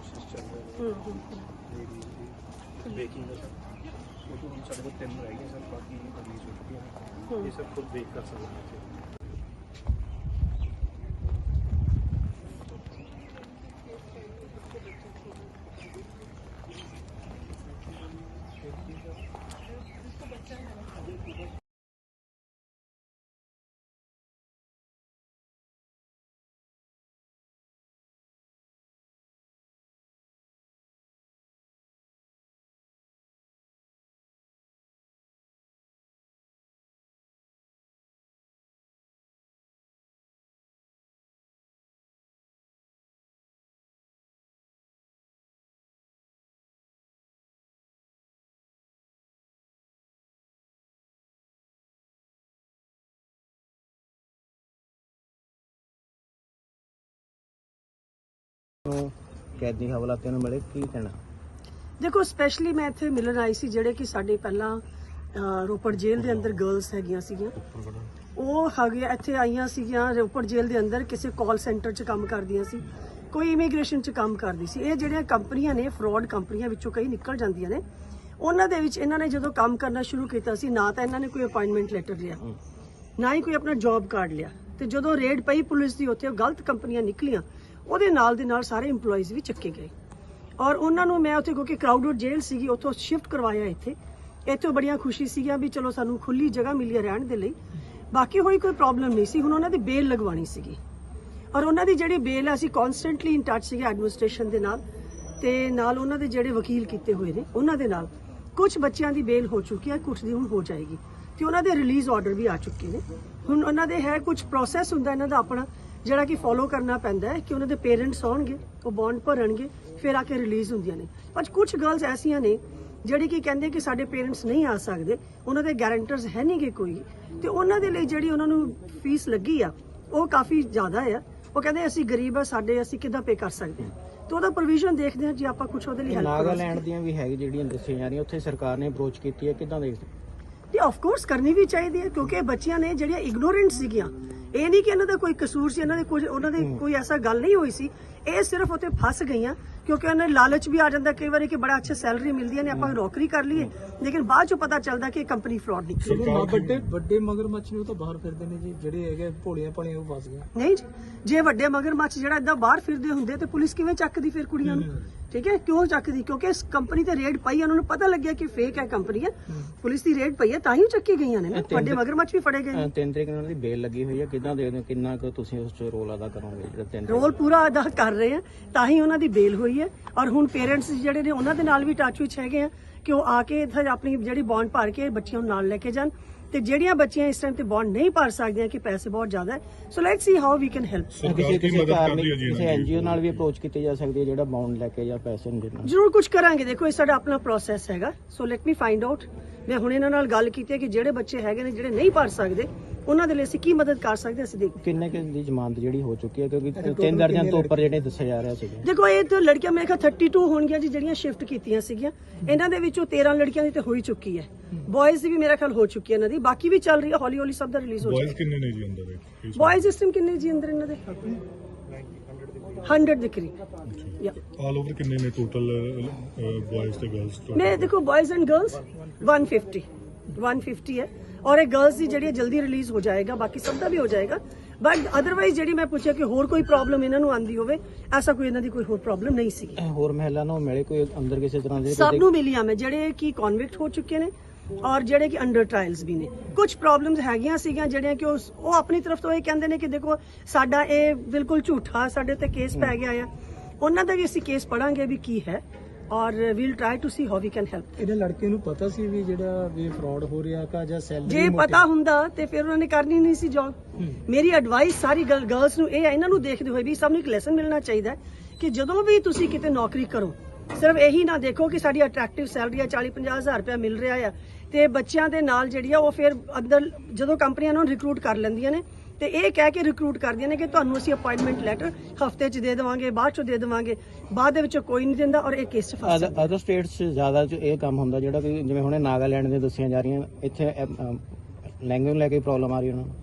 ਕੋਸ਼ਿਸ਼ ਚੱਲ ਰਹੀ ਹੈ। ਮੇਰੀ ਬੇਕਿੰਗ ਦਾ ਸਰ ਉਹ ਤੋਂ ਸਾਡੇ ਕੋਲ ਤਿੰਨ ਰਹਿ ਗਏ ਸਰ ਬਾਕੀ ਰਿਲੀਜ਼ ਹੋ ਚੁੱਕੀਆਂ ਨੇ ਇਹ ਸਭ ਖੁਦ ਬੇਕ ਕਰ ਸਕਦੇ ਹਾਂ ਨੂੰ ਕੈਦੀ ਹਵਾਲਾਤੀਆਂ ਨੂੰ ਮਿਲੇ ਕੀ ਕਹਿਣਾ? ਦੇਖੋ ਸਪੈਸ਼ਲੀ ਮੈਂ ਇੱਥੇ ਮਿਲਣ ਆਈ ਸੀ ਜਿਹੜੇ ਕਿ ਸਾਡੇ ਪਹਿਲਾਂ ਅਹ, ਰੋਪੜ ਜੇਲ੍ਹ ਦੇ ਅੰਦਰ ਗਰਲਸ ਹੈਗੀਆਂ ਸੀਗੀਆਂ। ਉਹ ਹੈਗੇ ਇੱਥੇ ਆਈਆਂ ਸੀਗੀਆਂ ਰੋਪੜ ਜੇਲ੍ਹ ਦੇ ਅੰਦਰ ਕਿਸੇ ਕਾਲ ਸੈਂਟਰ 'ਚ ਕੰਮ ਕਰਦੀਆਂ ਸੀ ਕੋਈ ਇਮੀਗ੍ਰੇਸ਼ਨ 'ਚ ਕੰਮ ਕਰਦੀ ਸੀ। ਇਹ ਜਿਹੜੀਆਂ ਕੰਪਨੀਆਂ ਨੇ ਫਰਾਡ ਕੰਪਨੀਆਂ ਵਿੱਚੋਂ ਕਈ ਨਿਕਲ ਜਾਂਦੀਆਂ ਨੇ ਉਹਨਾਂ ਦੇ ਵਿੱਚ ਇਹਨਾਂ ਨੇ ਜਦੋਂ ਕੰਮ ਕਰਨਾ ਸ਼ੁਰੂ ਕੀਤਾ ਸੀ ਨਾ ਤਾਂ ਇਹਨਾਂ ਨੇ ਕੋਈ ਅਪਾਇੰਟਮੈਂਟ ਲੈਟਰ ਲਿਆ ਨਾ ਹੀ ਕੋਈ ਆਪਣਾ ਜੌਬ ਕਾਰਡ ਲਿਆ। ਤੇ ਜਦੋਂ ਰੇਡ ਪਈ ਪੁਲਿਸ ਦੀ ਉੱਥੇ ਉਹ ਗਲਤ ਕੰਪਨੀਆਂ ਨਿਕਲੀਆਂ ਉਹਦੇ ਨਾਲ ਦੇ ਨਾਲ ਸਾਰੇ EMPLOYEES ਵੀ ਚੱਕੇ ਗਏ। ਔਰ ਉਹਨਾਂ ਨੂੰ ਮੈਂ ਉੱਥੇ ਕਿਉਂਕਿ ਕਰਾਊਡਡ ਜੇਲ੍ਹ ਸੀਗੀ, ਉੱਥੋਂ ਸ਼ਿਫਟ ਕਰਵਾਇਆ ਇੱਥੇ। ਇੱਥੋਂ ਬੜੀਆਂ ਖੁਸ਼ੀ ਸੀਗੀਆਂ ਵੀ ਚਲੋ ਸਾਨੂੰ ਖੁੱਲੀ ਜਗ੍ਹਾ ਮਿਲੀ ਹੈ ਰਹਿਣ ਦੇ ਲਈ। ਬਾਕੀ ਹੋਈ ਕੋਈ ਪ੍ਰੋਬਲਮ ਨਹੀਂ ਸੀ, ਹੁਣ ਉਹਨਾਂ ਦੀ ਬੇਲ ਲਗਵਾਣੀ ਸੀਗੀ। ਔਰ ਉਹਨਾਂ ਦੀ ਜਿਹੜੀ ਬੇਲ ਹੈ ਅਸੀਂ ਕਨਸਟੈਂਟਲੀ ਇਨ ਟੱਚ ਸੀਗੇ ਐਡਮਿਨਿਸਟ੍ਰੇਸ਼ਨ ਦੇ ਨਾਲ ਤੇ ਨਾਲ ਉਹਨਾਂ ਦੇ ਜਿਹੜੇ ਵਕੀਲ ਕੀਤੇ ਹੋਏ ਨੇ, ਉਹਨਾਂ ਦੇ ਨਾਲ। ਕੁਝ ਬੱਚਿਆਂ ਦੀ ਬੇਲ ਹੋ ਚੁੱਕੀ ਹੈ ਕੁਝ ਦੀ ਹੁਣ ਹੋ ਜਾਏਗੀ। ਤੇ ਉਹਨਾਂ ਦੇ ਰਿਲੀਜ਼ ਆਰਡਰ ਵੀ ਆ ਚੁੱਕੇ ਨੇ। ਹੁਣ ਉਹਨਾਂ ਦੇ ਹੈ ਕੁਝ ਪ੍ਰੋਸੈਸ ਹੁੰਦਾ, ਇਹਨਾਂ ਦਾ ਆਪਣਾ ਜਿਹੜਾ ਕਿ ਫੋਲੋ ਕਰਨਾ ਪੈਂਦਾ ਹੈ ਕਿ ਉਹਨਾਂ ਦੇ ਪੇਰੈਂਟਸ ਆਉਣਗੇ ਉਹ ਬੌਂਡ ਭਰਨਗੇ ਫਿਰ ਆ ਕੇ ਰਿਲੀਜ਼ ਹੁੰਦੀਆਂ ਨੇ। ਪਰ ਕੁਝ ਗਰਲਸ ਐਸੀਆਂ ਨੇ ਜਿਹੜੀ ਕਿ ਕਹਿੰਦੇ ਕਿ ਸਾਡੇ ਪੇਰੈਂਟਸ ਨਹੀਂ ਆ ਸਕਦੇ ਉਹਨਾਂ ਦੇ ਗਾਰੰਟਰਸ ਹੈ ਨਹੀਂਗੇ ਕੋਈ। ਤੇ ਉਹਨਾਂ ਦੇ ਲਈ ਜਿਹੜੀ ਉਹਨਾਂ ਨੂੰ ਫੀਸ ਲੱਗੀ ਆ ਉਹ ਕਾਫੀ ਜ਼ਿਆਦਾ ਆ। ਉਹ ਕਹਿੰਦੇ ਅਸੀਂ ਗਰੀਬ ਆ ਸਾਡੇ ਅਸੀਂ ਕਿੱਦਾਂ ਪੇ ਕਰ ਸਕਦੇ ਹਾਂ? ਤੇ ਉਹਦਾ ਪ੍ਰੋਵੀਜ਼ਨ ਦੇਖਦੇ ਹਾਂ ਜੀ ਆਪਾਂ ਕੁਝ ਉਹਦੇ ਲਈ ਹੈਲਪ ਨਾਗਾਲੈਂਡ ਦੀਆਂ ਵੀ ਹੈਗੀ ਜਿਹੜੀਆਂ ਦੱਸੀਆਂ ਜਾ ਰਹੀਆਂ ਉੱਥੇ ਸਰਕਾਰ ਨੇ ਅਪਰੋਚ ਕੀਤੀ ਹੈ ਕਿਦਾਂ ਦੇਖਦੇ ਤੇ ਆਫ ਕੋਰਸ ਕਰਨੀ ਵੀ ਚਾਹੀਦੀ ਹੈ ਕਿਉਂਕਿ ਬੱਚੀਆਂ ਨੇ ਜਿਹੜੀਆਂ ਇਗਨੋਰੈਂਟ ਸੀਗੀਆਂ ਇਹ ਨਹੀਂ ਕਿ ਇਹਨਾਂ ਦਾ ਕੋਈ ਕਸੂਰ ਸੀ ਇਹਨਾਂ ਦੇ ਕੁਝ ਉਹਨਾਂ ਦੇ ਕੋਈ ਐਸਾ ਗੱਲ ਨਹੀਂ ਹੋਈ ਸੀ। ਇਹ ਸਿਰਫ ਉੱਥੇ ਫਸ ਗਈਆਂ ਕਿਉਂਕਿ ਉਹਨਾਂ ਨੂੰ ਲਾਲਚ ਵੀ ਆ ਜਾਂਦਾ ਕਈ ਵਾਰੀ ਕਿ ਬੜਾ ਅੱਛਾ ਸੈਲਰੀ ਮਿਲਦੀ ਹੈ ਨੇ ਆਪਾਂ ਨੌਕਰੀ ਕਰ ਲਈਏ। ਲੇਕਿਨ ਬਾਅਦ ਚੋਂ ਪਤਾ ਚੱਲਦਾ ਕਿ ਇਹ ਕੰਪਨੀ ਫਰਾਡ ਨਿਕਲੀ। ਵੱਡੇ ਵੱਡੇ ਮਗਰਮੱਛ ਨੇ ਉਹ ਤਾਂ ਬਾਹਰ ਫਿਰਦੇ ਨੇ ਜੀ ਜਿਹੜੇ ਹੈਗੇ ਭੋਲੀਆਂ ਭਾਲੀਆਂ ਉਹ ਫਸ ਗਏ। ਨਹੀਂ ਜੀ ਜੇ ਵੱਡੇ ਮਗਰਮੱਛ ਜਿਹੜਾ ਇਦਾਂ ਬਾਹਰ ਫਿਰਦੇ ਹੁੰਦੇ ਤੇ ਪੁਲਿਸ ਕਿਵੇਂ ਚੱਕਦੀ ਫਿਰ ਕੁੜੀਆਂ ਨੂੰ? ਠੀਕ ਹੈ? ਕਿਉਂ ਚੱਕਦੀ? ਕਿਉਂਕਿ ਇਸ ਕੰਪਨੀ ਤੇ ਰੇਡ ਪਈ ਉਹਨਾਂ ਨੂੰ ਪਤਾ ਲੱਗਿਆ ਕਿ ਫੇਕ ਹੈ ਕੰਪਨੀ ਹੈ। ਪੁਲਿਸ ਦੀ ਰੇਡ ਪਈ ਹੈ ਤਾਂ ਹੀ ਚੱਕੀ ਗਈਆਂ ਨੇ ਨਾ। ਵੱਡੇ ਮਗਰਮੱਛ ਵੀ ਫੜੇ ਗਏ ਤਿੰਨ ਤਰੀਕ ਨੂੰ ਉਹਨਾਂ ਦੀ ਬੇਲ ਲੱਗੀ ਹੋਈ ਹੈ। ਕਿਦਾਂ ਦੇਖਦੇ ਹੋ? ਕਿੰਨਾ ਕੁ ਤੁਸੀਂ ਉਸ 'ਚ ਰੋਲ ਅਦਾ ਕਰੋਗੇ ਜਿਹੜਾ ਤਿੰਨ ਰੋਲ ਪੂਰਾ ਅਦਾ ਕਰ ਰਹੇ ਆ ਤਾਂ ਹੀ ਉਹਨਾਂ ਦੀ ਬੇਲ ਹੋਈ ਹੈ। ਔਰ ਹੁਣ ਪੇਰੈਂਟਸ ਜਿਹੜੇ ਨੇ ਉਹਨਾਂ ਦੇ ਨਾਲ ਵੀ ਟੱਚ ਵਿੱਚ ਹੈਗੇ ਆ ਕਿ ਉਹ ਆ ਕੇ ਇੱਥੇ ਆਪਣੀ ਜਿਹੜੀ ਬੌਂਡ ਭਰ ਕੇ ਬੱਚਿਆਂ ਨੂੰ ਨਾਲ ਲੈ ਕੇ ਜਾਣ। ਤੇ ਜਿਹੜੀਆਂ ਬੱਚੀਆਂ ਇਸ ਟਾਈਮ ਤੇ ਬੌਂਡ ਨਹੀਂ ਭਰ ਸਕਦੀਆਂ ਕਿ ਪੈਸੇ ਬਹੁਤ ਜ਼ਿਆਦਾ ਹੈ so let's see how we can help ਕਿਸੇ ਕਿਸੇ ਐਨਜੀਓ ਨਾਲ ਵੀ ਅਪਰੋਚ ਕੀਤੀ ਜਾ ਸਕਦੀ ਹੈ ਜਿਹੜਾ ਬਾਉਂਡ ਲੈ ਕੇ ਜਾਂ ਪੈਸੇ ਨੂੰ ਦੇਣਾ? ਜ਼ਰੂਰ ਕੁਝ ਕਰਾਂਗੇ। ਦੇਖੋ ਇਹ ਸਾਡਾ ਆਪਣਾ ਪ੍ਰੋਸੈਸ ਹੈਗਾ so let me find out ਮੈਂ ਹੁਣ ਇਹਨਾਂ ਨਾਲ ਗੱਲ ਕੀਤੀ ਹੈ ਕਿ ਜਿਹੜੇ ਬੱਚੇ ਹੈਗੇ ਨੇ ਜਿਹੜੇ ਨਹੀਂ ਭਰ ਸਕਦੇ ਉਹਨਾਂ ਦੇ ਲਈ ਅਸੀਂ ਕੀ ਮਦਦ ਕਰ ਸਕਦੇ ਅਸੀਂ ਦੇਖ ਕਿੰਨੇ ਕਿ ਦੀ ਜ਼ਮਾਨਤ ਜਿਹੜੀ ਹੋ ਚੁੱਕੀ ਹੈ ਕਿਉਂਕਿ ਤਿੰਨ ਦਰਜਨ ਤੋਂ ਉੱਪਰ ਜਿਹੜੇ ਦੱਸਿਆ ਜਾ ਰਿਹਾ ਸੀਗਾ। ਦੇਖੋ ਇਹ ਤਾਂ ਲੜਕੀਆਂ ਮੇਰੇ ਖਿਆਲ 32 ਹੋਣਗੀਆਂ ਜੀ ਜਿਹੜੀਆਂ ਸ਼ਿਫਟ ਕੀਤੀਆਂ ਸੀਗੀਆਂ। ਇਹਨਾਂ ਦੇ ਵਿੱਚੋਂ 13 ਲੜਕੀਆਂ ਦੀ ਤੇ ਹੋਈ ਚੁੱਕੀ ਹੈ। ਬॉयਜ਼ ਦੀ ਵੀ ਮੇਰਾ ਖਿਆਲ ਹੋ ਚੁੱਕੀ ਹੈ ਇਹਨਾਂ ਦੀ। ਬਾਕੀ ਵੀ ਚੱਲ ਰਹੀ ਹੈ ਹੌਲੀ ਹੌਲੀ ਸਭ ਦਾ ਰਿਲੀਜ਼ ਹੋ ਬॉयਜ਼ ਕਿੰਨੇ ਨੇ ਜੀ ਅੰਦਰ ਬॉयਜ਼ ਸਿਸਟਮ ਕਿੰਨੇ ਜੀ ਅੰਦਰ ਇਹਨਾਂ ਦੇ? 100 ਦੇ ਕਰੀਬ। ਯਾ ਆਲ ਓਵਰ ਕਿੰਨੇ ਨੇ ਟੋਟਲ ਬॉयਜ਼ ਤੇ ਗਰਲਸ ਮੈਂ ਦੇਖੋ ਬॉयਜ਼ ਐਂਡ ਗਰਲਸ 150 150 ਹੈ। ਔਰ ਇਹ ਗਰਲਸ ਦੀ ਜਿਹੜੀ ਜਲਦੀ ਰਿਲੀਜ਼ ਹੋ ਜਾਏਗਾ ਬਾਕੀ ਸਭ ਦਾ ਵੀ ਹੋ ਜਾਏਗਾ। ਬਟ ਅਦਰਵਾਈਜ਼ ਜਿਹੜੀ ਮੈਂ ਪੁੱਛਿਆ ਕਿ ਹੋਰ ਕੋਈ ਪ੍ਰੋਬਲਮ ਇਹਨਾਂ ਨੂੰ ਆਂਦੀ ਹੋਵੇ ਐਸਾ ਕੋਈ ਇਹਨਾਂ ਦੀ ਕੋਈ ਹੋਰ ਪ੍ਰੋਬਲਮ ਨਹੀਂ ਸੀ। ਹੋਰ ਮਹਿਲਾ ਨੂੰ ਮਿਲੇ ਕੋਈ ਅੰਦਰ ਕਿਸੇ ਤਰ੍ਹਾਂ ਦੇ ਸਭ ਨੂੰ ਮਿਲੀਆਂ ਮੈਂ ਜਿਹੜੇ ਕਿ ਕਨਵਿਕਟ ਹੋ ਚੁੱਕੇ ਨੇ ਔਰ ਜਿਹੜੇ ਕਿ ਅੰਡਰ ਟ੍ਰਾਇਲਸ ਵੀ ਨੇ। ਕੁਝ ਪ੍ਰੋਬਲਮਸ ਹੈਗੀਆਂ ਸੀਗੀਆਂ ਜਿਹੜੀਆਂ ਕਿ ਉਹ ਆਪਣੀ ਤਰਫ ਤੋਂ ਇਹ ਕਹਿੰਦੇ ਨੇ ਕਿ ਦੇਖੋ ਸਾਡਾ ਇਹ ਬਿਲਕੁਲ ਝੂਠਾ ਸਾਡੇ ਤੇ ਕੇਸ ਪੈ ਗਿਆ ਆ। ਉਹਨਾਂ ਦਾ ਵੀ ਅਸੀਂ ਕੇਸ ਪੜਾਂਗੇ ਵੀ ਕੀ ਹੈ। ਔਰ we'll try to see how we can help ਇਹਦੇ ਲੜਕੇ ਨੂੰ ਪਤਾ ਸੀ ਵੀ ਜਿਹੜਾ ਵੀ ਫਰਾਡ ਹੋ ਰਿਹਾ ਕਾ ਜਾਂ ਸੈਲਰੀ ਜੇ ਪਤਾ ਹੁੰਦਾ ਤੇ ਫਿਰ ਉਹਨਾਂ ਨੇ ਕਰਨੀ ਨਹੀਂ ਸੀ ਜੌਬ ਮੇਰੀ ਐਡਵਾਈਸ ਸਾਰੀ ਗਰਲਸ ਨੂੰ ਇਹ ਹੈ ਇਹਨਾਂ ਨੂੰ ਦੇਖਦੇ ਹੋਏ ਵੀ ਸਭ ਨੂੰ ਇੱਕ ਲੈਸਨ ਮਿਲਣਾ ਚਾਹੀਦਾ ਹੈ ਕਿ ਜਦੋਂ ਵੀ ਤੁਸੀਂ ਕਿਤੇ ਨੌਕਰੀ ਕਰੋ ਸਿਰਫ ਇਹੀ ਨਾ ਦੇਖੋ ਕਿ ਸਾਡੀ ਅਟਰੈਕਟਿਵ ਸੈਲਰੀ ਆ 40 50 ਹਜ਼ਾਰ ਰੁਪਏ ਮਿਲ ਰਿਹਾ ਆ ਤੇ ਬੱਚਿਆਂ ਦੇ ਨਾਲ ਜਿਹੜੀ ਆ ਉਹ ਫਿਰ ਅੰਦਰ ਜਦੋਂ ਕੰਪਨੀਆਂ ਨੂੰ ਰਿਕਰੂਟ ਕਰ ਲੈਂਦੀਆਂ ਨੇ ਤੇ ਇਹ ਕਹਿ ਕੇ ਰਿਕਰੂਟ ਕਰਦੀਆਂ ਨੇ ਕਿ ਤੁਹਾਨੂੰ ਅਸੀਂ ਅਪਾਇੰਟਮੈਂਟ ਲੈਟਰ ਹਫ਼ਤੇ 'ਚ ਦੇ ਦੇਵਾਂਗੇ ਬਾਅਦ 'ਚ ਦੇ ਦੇਵਾਂਗੇ ਬਾਅਦ ਦੇ ਵਿੱਚ ਕੋਈ ਨਹੀਂ ਦਿੰਦਾ ਔਰ ਇਹ ਕੇਸ 'ਚ ਫਸ ਜਾਂਦਾ। ਅਦਰ ਸਟੇਟਸ 'ਚ ਜ਼ਿਆਦਾ ਚ ਇਹ ਕੰਮ ਹੁੰਦਾ ਜਿਹੜਾ ਕਿ ਜਿਵੇਂ ਹੁਣੇ ਨਾਗਾਲੈਂਡ ਦੇ ਦੱਸੀਆਂ ਜਾ ਰਹੀਆਂ ਇੱਥੇ ਲੈਂਗੁਏਜ ਲੈ ਕੇ ਪ੍ਰੋਬਲਮ ਆ ਰਹੀ ਉਹਨਾਂ ਨੂੰ।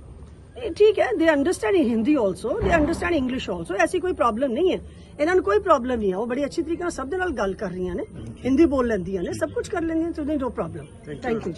ਇਹ ਠੀਕ ਹੈ they understand Hindi also they understand English also ਐਸੀ ਕੋਈ ਪ੍ਰੋਬਲਮ ਨਹੀਂ ਹੈ। ਇਹਨਾਂ ਨੂੰ ਕੋਈ ਪ੍ਰੋਬਲਮ ਨਹੀਂ ਹੈ ਉਹ ਬੜੀ ਅੱਛੀ ਤਰੀਕੇ ਨਾਲ ਸਭ ਦੇ ਨਾਲ ਗੱਲ ਕਰ ਰਹੀਆਂ ਨੇ ਹਿੰਦੀ ਬੋਲ ਲੈਂਦੀਆਂ ਨੇ ਸਭ ਕੁਝ ਕਰ ਲੈਂਦੀਆਂ ਉਹਦੇ ਨੋ ਪ੍ਰੋਬਲਮ ਥੈਂਕ ਯੂ